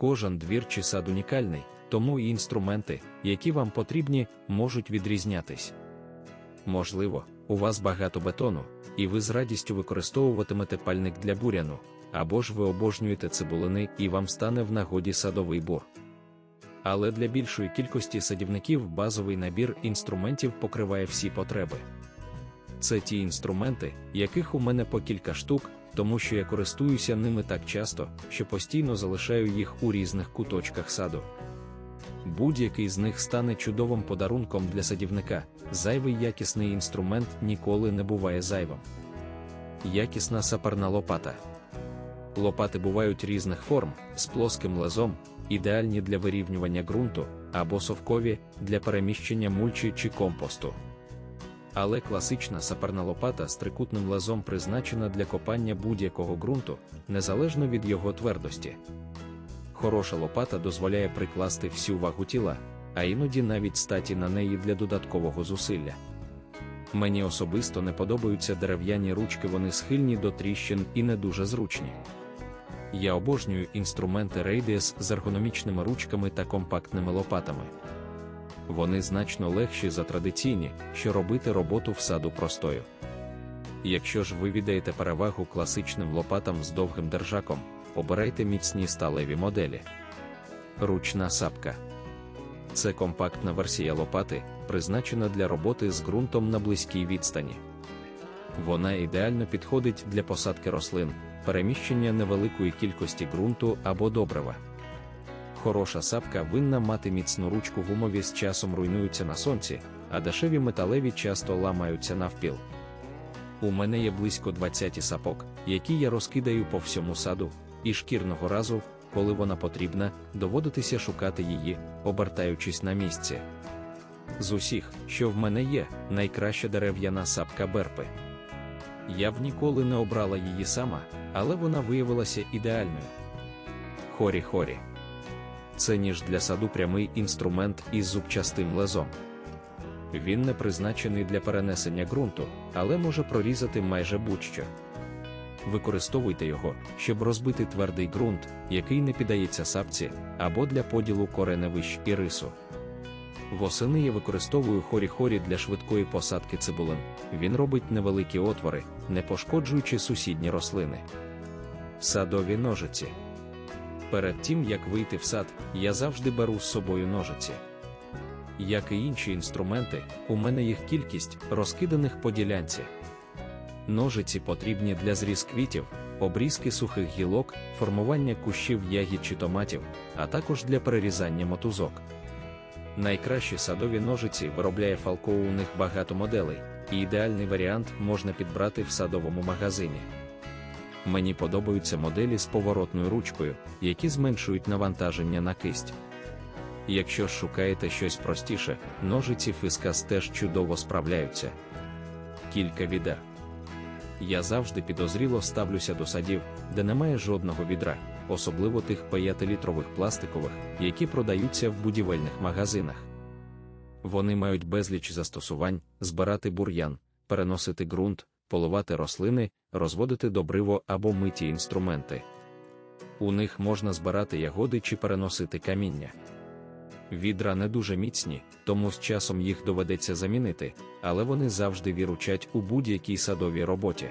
Кожен двір чи сад унікальний, тому і інструменти, які вам потрібні, можуть відрізнятись. Можливо, у вас багато бетону, і ви з радістю використовуватимете пальник для буряну, або ж ви обожнюєте цибулини і вам стане в нагоді садовий бур. Але для більшої кількості садівників базовий набір інструментів покриває всі потреби. Це ті інструменти, яких у мене по кілька штук, тому що я користуюся ними так часто, що постійно залишаю їх у різних куточках саду. Будь-який з них стане чудовим подарунком для садівника, зайвий якісний інструмент ніколи не буває зайвим. Якісна саперна лопата. Лопати бувають різних форм, з плоским лезом, ідеальні для вирівнювання ґрунту, або совкові для переміщення мульчі чи компосту. Але класична саперна лопата з трикутним лезом призначена для копання будь-якого ґрунту, незалежно від його твердості. Хороша лопата дозволяє прикласти всю вагу тіла, а іноді навіть статі на неї для додаткового зусилля. Мені особисто не подобаються дерев'яні ручки, вони схильні до тріщин і не дуже зручні. Я обожнюю інструменти Radius з ергономічними ручками та компактними лопатами. Вони значно легші за традиційні, що робити роботу в саду простою. Якщо ж ви віддаєте перевагу класичним лопатам з довгим держаком, обирайте міцні сталеві моделі. Ручна сапка це компактна версія лопати, призначена для роботи з ґрунтом на близькій відстані. Вона ідеально підходить для посадки рослин, переміщення невеликої кількості ґрунту або добрива. Хороша сапка винна мати міцну ручку гумові з часом руйнуються на сонці, а дешеві металеві часто ламаються навпіл. У мене є близько 20 сапок, які я розкидаю по всьому саду, і шкірного разу, коли вона потрібна, доводитися шукати її, обертаючись на місці. З усіх, що в мене є, найкраща дерев'яна сапка Берпи. Я б ніколи не обрала її сама, але вона виявилася ідеальною. Хорі-хорі. Це ніж для саду прямий інструмент із зубчастим лезом. Він не призначений для перенесення ґрунту, але може прорізати майже будь-що. Використовуйте його, щоб розбити твердий ґрунт, який не піддається сапці, або для поділу кореневищ і рису. Восени я використовую хорі-хорі для швидкої посадки цибулин. Він робить невеликі отвори, не пошкоджуючи сусідні рослини. Садові ножиці. Перед тим як вийти в сад, я завжди беру з собою ножиці. Як і інші інструменти, у мене їх кількість розкиданих по ділянці. Ножиці потрібні для зріз квітів, обрізки сухих гілок, формування кущів ягід чи томатів, а також для перерізання мотузок. Найкращі садові ножиці виробляє Фалко, у них багато моделей, і ідеальний варіант можна підбрати в садовому магазині. Мені подобаються моделі з поворотною ручкою, які зменшують навантаження на кисть. Якщо ж шукаєте щось простіше, ножиці фискас теж чудово справляються. Кілька відер. Я завжди підозріло ставлюся до садів, де немає жодного відра, особливо тих 5-літрових пластикових, які продаються в будівельних магазинах. Вони мають безліч застосувань, збирати бур'ян, переносити ґрунт, поливати рослини, розводити добриво або миті інструменти. У них можна збирати ягоди чи переносити каміння. Відра не дуже міцні, тому з часом їх доведеться замінити, але вони завжди віручать у будь-якій садовій роботі.